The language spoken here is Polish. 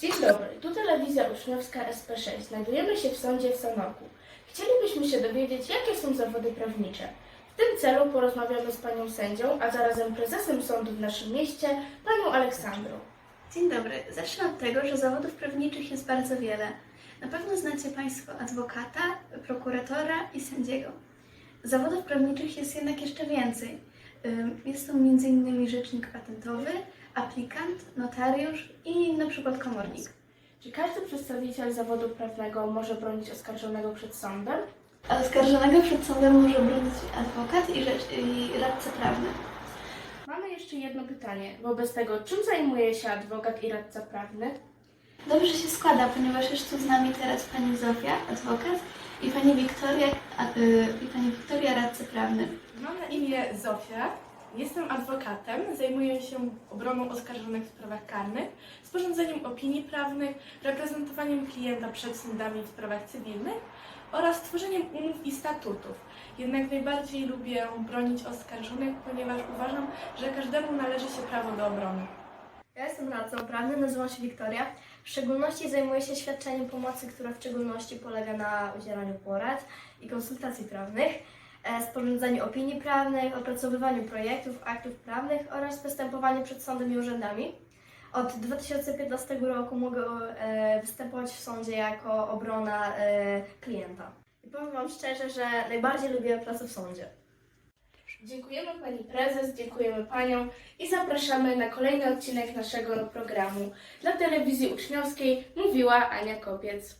Dzień dobry, tu telewizja uczniowska SP6. Znajdujemy się w sądzie w Sanoku. Chcielibyśmy się dowiedzieć, jakie są zawody prawnicze. W tym celu porozmawiamy z panią sędzią, a zarazem prezesem sądu w naszym mieście, panią Aleksandrą. Dzień dobry. Zacznę od tego, że zawodów prawniczych jest bardzo wiele. Na pewno znacie Państwo adwokata, prokuratora i sędziego. Zawodów prawniczych jest jednak jeszcze więcej. Jest to m.in. rzecznik patentowy, aplikant, notariusz i na przykład komornik. Czy każdy przedstawiciel zawodu prawnego może bronić oskarżonego przed sądem? A oskarżonego przed sądem może bronić adwokat i, rzecz, i radca prawny. Mamy jeszcze jedno pytanie. Wobec tego, czym zajmuje się adwokat i radca prawny? Dobrze się składa, ponieważ jest tu z nami teraz pani Zofia, adwokat, i pani Wiktoria, a, y, i pani Wiktoria, radca prawny. Mam na imię Zofia. Jestem adwokatem, zajmuję się obroną oskarżonych w sprawach karnych, sporządzeniem opinii prawnych, reprezentowaniem klienta przed sądami w sprawach cywilnych oraz tworzeniem umów i statutów. Jednak najbardziej lubię bronić oskarżonych, ponieważ uważam, że każdemu należy się prawo do obrony. Ja jestem radcą prawnym, nazywam się Wiktoria. W szczególności zajmuję się świadczeniem pomocy, która w szczególności polega na udzielaniu porad i konsultacji prawnych, sporządzaniu opinii prawnej, opracowywaniu projektów, aktów prawnych oraz występowaniu przed sądem i urzędami. Od 2015 roku mogę e, występować w sądzie jako obrona e, klienta. I powiem Wam szczerze, że najbardziej lubię pracę w sądzie. Dziękujemy Pani Prezes, dziękujemy Panią i zapraszamy na kolejny odcinek naszego programu. Dla telewizji uczniowskiej mówiła Ania Kopiec.